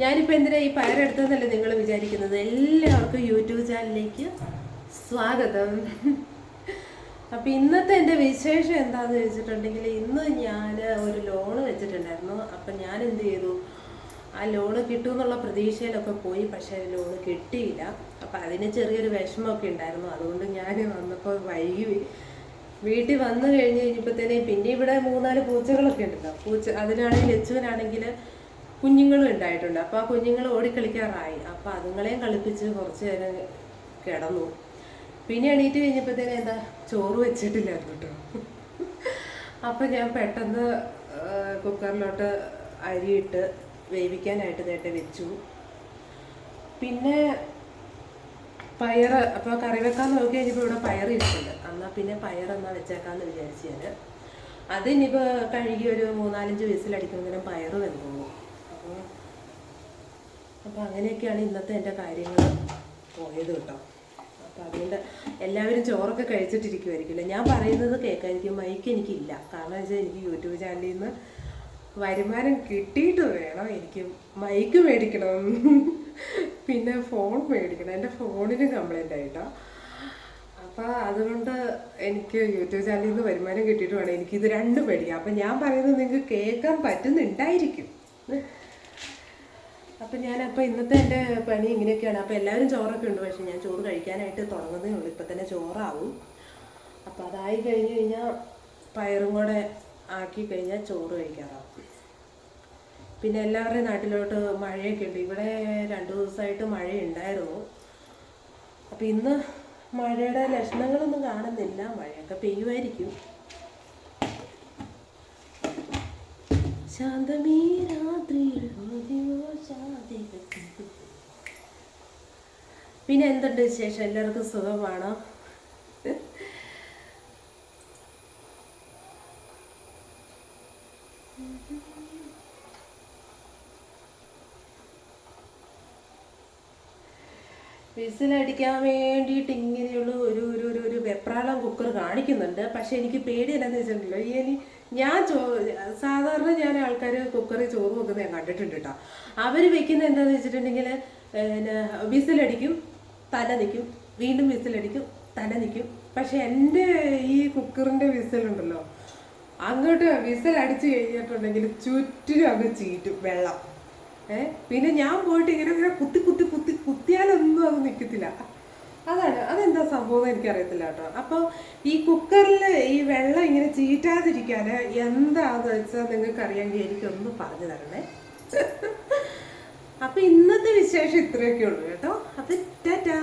ഞാനിപ്പോൾ എന്തിനാ ഈ പയറെടുത്തതെന്നല്ലേ നിങ്ങൾ വിചാരിക്കുന്നത്? എല്ലാവർക്കും യൂട്യൂബ് ചാനലിലേക്ക് സ്വാഗതം. അപ്പം ഇന്നത്തെ എന്റെ വിശേഷം എന്താണെന്ന് ചോദിച്ചിട്ടുണ്ടെങ്കിൽ ഇന്ന് ഞാൻ ഒരു ലോണ് വെച്ചിട്ടുണ്ടായിരുന്നു. അപ്പം ഞാൻ എന്ത് ചെയ്തു? ആ ലോണ് കിട്ടുമെന്നുള്ള പ്രതീക്ഷയിലൊക്കെ പോയി പക്ഷേ ലോണ് കിട്ടിയില്ല. അപ്പം അതിന് ചെറിയൊരു വിഷമമൊക്കെ ഉണ്ടായിരുന്നു. അതുകൊണ്ട് ഞാൻ വന്നപ്പോൾ വൈകി. വീട്ടിൽ വന്നു കഴിഞ്ഞ് കഴിഞ്ഞപ്പോഴത്തേനെ പിന്നെ ഇവിടെ മൂന്നാൽ പൂച്ചകളൊക്കെ ഉണ്ടല്ലോ. പൂച്ച അതിനാണെങ്കിൽ ലച്ചുവിനാണെങ്കിൽ കുഞ്ഞുങ്ങളും ഉണ്ടായിട്ടുണ്ട്. അപ്പോൾ ആ കുഞ്ഞുങ്ങൾ ഓടിക്കളിക്കാറായി. അപ്പോൾ അതുങ്ങളെയും കളിപ്പിച്ച് കുറച്ച് നേരം കിടന്നു. പിന്നെ എണീറ്റ് കഴിഞ്ഞപ്പോഴത്തേനും എന്താ? ചോറ് വെച്ചിട്ടില്ലായിരുന്നു കേട്ടോ അപ്പം ഞാൻ പെട്ടെന്ന് കുക്കറിലോട്ട് അരിയിട്ട് വേവിക്കാനായിട്ട് നേട്ടം വെച്ചു. പിന്നെ പയറ് അപ്പോൾ കറി വെക്കാൻ നോക്കി കഴിഞ്ഞപ്പോൾ ഇവിടെ പയർ ഇരിപ്പുണ്ട്. എന്നാൽ പിന്നെ പയർ എന്നാ വെച്ചേക്കാന്ന് വിചാരിച്ചു ഞാൻ അതിനിപ്പോൾ കഴുകി ഒരു മൂന്നാലഞ്ച് വയസ്സിലടിക്കുന്നതിനും പയർ വെന്തോളൂ അപ്പോൾ അങ്ങനെയൊക്കെയാണ് ഇന്നത്തെ എന്റെ കാര്യങ്ങൾ പോയത് കേട്ടോ. അപ്പോൾ അതുകൊണ്ട് എല്ലാവരും ചോറൊക്കെ കഴിച്ചിട്ടിരിക്കുമായിരിക്കില്ല ഞാൻ പറയുന്നത് കേൾക്കാൻ എനിക്ക് മൈക്ക് എനിക്കില്ല. കാരണം വെച്ചാൽ എനിക്ക് യൂട്യൂബ് ചാനലിൽ നിന്ന് വരുമാനം കിട്ടിയിട്ട് വേണം എനിക്ക് മൈക്ക് മേടിക്കണം. പിന്നെ ഫോൺ മേടിക്കണം. എന്റെ ഫോണിന് കംപ്ലൈന്റ് ആയിട്ടോ. അപ്പോൾ അതുകൊണ്ട് എനിക്ക് യൂട്യൂബ് ചാനലിൽ നിന്ന് വരുമാനം കിട്ടിയിട്ട് വേണം. എനിക്കിത് രണ്ടും മേടിക്കാം. അപ്പം ഞാൻ പറയുന്നത് നിങ്ങൾക്ക് കേൾക്കാൻ പറ്റുന്നുണ്ടായിരിക്കും. അപ്പം ഞാൻ അപ്പോൾ ഇന്നത്തെ എന്റെ പണി ഇങ്ങനെയൊക്കെയാണ്. അപ്പോൾ എല്ലാവരും ചോറൊക്കെ ഉണ്ട്. പക്ഷേ ഞാൻ ചോറ് കഴിക്കാനായിട്ട് തുടങ്ങുന്നേ ഉള്ളൂ. ഇപ്പം തന്നെ ചോറാവും. അപ്പോൾ അതായി കഴിഞ്ഞ് കഴിഞ്ഞാൽ പയറും കൂടെ ആക്കി കഴിഞ്ഞാൽ ചോറ് കഴിക്കാറാവും. പിന്നെ എല്ലാവരുടെയും നാട്ടിലോട്ട് മഴയൊക്കെ ഉണ്ട്. ഇവിടെ രണ്ട് ദിവസമായിട്ട് മഴ ഉണ്ടായിരുന്നു അപ്പം ഇന്ന് മഴയുടെ ലക്ഷണങ്ങളൊന്നും കാണുന്നില്ല. മഴയൊക്കെ പെയ്യുമായിരിക്കും. ശാന്തമീ പിന്നെ എന്തുണ്ട് വിശേഷം? എല്ലാവർക്കും സുഖമാണോ? വിസിലടിക്കാൻ വേണ്ടിയിട്ട് ഇങ്ങനെയുള്ള ഒരു ഒരു ഒരു ഒരു വെപ്രാളം കുക്കർ കാണിക്കുന്നുണ്ട്. പക്ഷെ എനിക്ക് പേടി എന്താണെന്ന് വെച്ചിട്ടുണ്ടല്ലോ. ഇനി ഞാൻ ചോ സാധാരണ ഞാൻ ആൾക്കാർ കുക്കറിൽ ചോറ് വെക്കുന്നത് ഞാൻ കണ്ടിട്ടുണ്ട് കേട്ടോ. അവർ വെക്കുന്ന എന്താണെന്ന് വെച്ചിട്ടുണ്ടെങ്കിൽ പിന്നെ വിസിലടിക്കും. തല നിൽക്കും വീണ്ടും വിസിലടിക്കും തല നിൽക്കും പക്ഷെ എന്റെ ഈ കുക്കറിന്റെ വിസിലുണ്ടല്ലോ അങ്ങോട്ട് വിസിൽ അടിച്ചു കഴിഞ്ഞിട്ടുണ്ടെങ്കിൽ ചുറ്റിനും അങ്ങ് ചീറ്റും വെള്ളം. ഏ പിന്നെ ഞാൻ പോയിട്ട് ഇങ്ങനെ ഇങ്ങനെ കുത്തി കുത്തി കുത്തി കുത്തിയാലൊന്നും അത് നിൽക്കത്തില്ല അതാണ് അതെന്താ സംഭവം എന്ന് എനിക്കറിയത്തില്ല കേട്ടോ. അപ്പോൾ ഈ കുക്കറിൽ ഈ വെള്ളം ഇങ്ങനെ ചീറ്റാതിരിക്കാൻ എന്താണെന്ന് വെച്ചാൽ നിങ്ങൾക്ക് അറിയാമെങ്കിൽ എനിക്കൊന്ന് പറഞ്ഞു തരണേ. അപ്പോൾ ഇന്നത്തെ വിശേഷം ഇത്രയൊക്കെ ഉള്ളൂ കേട്ടോ. അപ്പൊ ടാ